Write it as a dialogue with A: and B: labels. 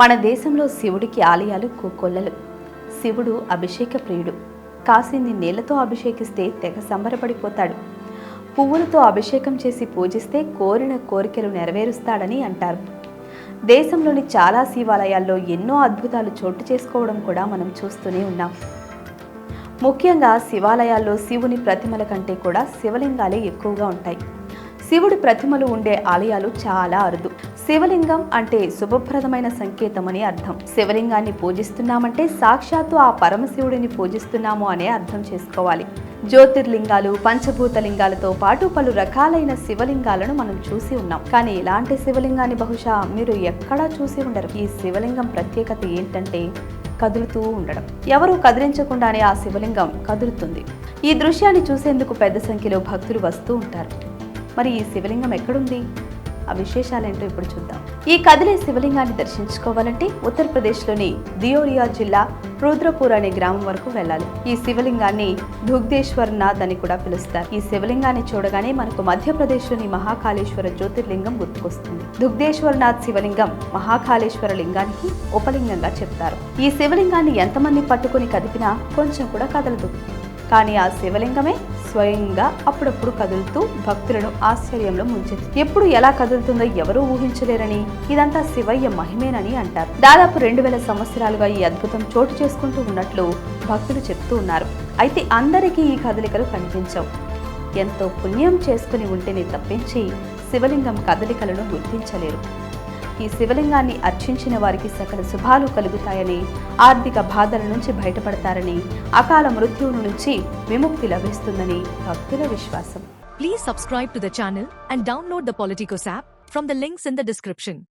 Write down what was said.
A: మన దేశంలో శివుడికి ఆలయాలు కోకొల్లలు. శివుడు అభిషేక ప్రియుడు. కాసిన్ని నీళ్ళతో అభిషేకిస్తే తెగ సంబరపడిపోతాడు. పువ్వులతో అభిషేకం చేసి పూజిస్తే కోరిన కోరికలు నెరవేరుస్తాడని అంటారు. దేశంలోని చాలా శివాలయాల్లో ఎన్నో అద్భుతాలు చోటు చేసుకోవడం కూడా మనం చూస్తూనే ఉన్నాం. ముఖ్యంగా శివాలయాల్లో శివుని ప్రతిమల కంటే కూడా శివలింగాలే ఎక్కువగా ఉంటాయి. శివుడి ప్రతిమలు ఉండే ఆలయాలు చాలా అరుదు. శివలింగం అంటే శుభప్రదమైన సంకేతమని అర్థం. శివలింగాన్ని పూజిస్తున్నామంటే సాక్షాత్తు ఆ పరమశివుడిని పూజిస్తున్నాము అనే అర్థం చేసుకోవాలి. జ్యోతిర్లింగాలు పంచభూత లింగాలతో పాటు పలు రకాలైన శివలింగాలను మనం చూసి ఉన్నాం. కానీ ఇలాంటి శివలింగాన్ని బహుశా మీరు ఎక్కడా చూసి ఉండరు. ఈ శివలింగం ప్రత్యేకత ఏంటంటే కదులుతూ ఉండడం. ఎవరూ కదిలించకుండానే ఆ శివలింగం కదులుతుంది. ఈ దృశ్యాన్ని చూసేందుకు పెద్ద సంఖ్యలో భక్తులు వస్తూ ఉంటారు. మరి ఈ శివలింగం ఎక్కడుంది? ఆ విశేషాలేంటో ఇప్పుడు చూద్దాం. ఈ కదిలే శివలింగాన్ని దర్శించుకోవాలంటే ఉత్తరప్రదేశ్లోని దియోరియా జిల్లా రుద్రపూర్ అనే గ్రామం వరకు వెళ్ళాలి. ఈ శివలింగాన్ని దుగ్ధేశ్వర్ నాథ్ అని కూడా పిలుస్తారు. ఈ శివలింగాన్ని చూడగానే మనకు మధ్యప్రదేశ్లోని మహాకాళేశ్వర జ్యోతిర్లింగం గుర్తుకొస్తుంది. దుగ్ధేశ్వర్ నాథ్ శివలింగం మహాకాళేశ్వర లింగానికి ఉపలింగంగా చెప్తారు. ఈ శివలింగాన్ని ఎంతమంది పట్టుకుని కదిపినా కొంచెం కూడా కదలదు. కానీ ఆ శివలింగమే స్వయంగా అప్పుడప్పుడు కదులుతూ భక్తులను ఆశ్చర్యంలో ముంచింది. ఎప్పుడు ఎలా కదులుతుందో ఎవరూ ఊహించలేరని ఇదంతా శివయ్య మహిమేనని అంటారు. దాదాపు రెండు వేల సంవత్సరాలుగా ఈ అద్భుతం చోటు చేసుకుంటూ ఉన్నట్లు భక్తులు చెప్తూ ఉన్నారు. అయితే అందరికీ ఈ కదలికలు కనిపించవు. ఎంతో పుణ్యం చేసుకుని ఉంటేనే తప్పించి శివలింగం కదలికలను గుర్తించలేరు. వారికి శివలింగాన్ని అర్చించిన వారికి సకల శుభాలు కలుగుతాయని ఆర్థిక బాధల నుంచి బయటపడతారని అకాల మృత్యువు నుంచి విముక్తి లభిస్తుందని భక్తుల విశ్వాసం.
B: Please subscribe channel and download the Politicos app from links in the description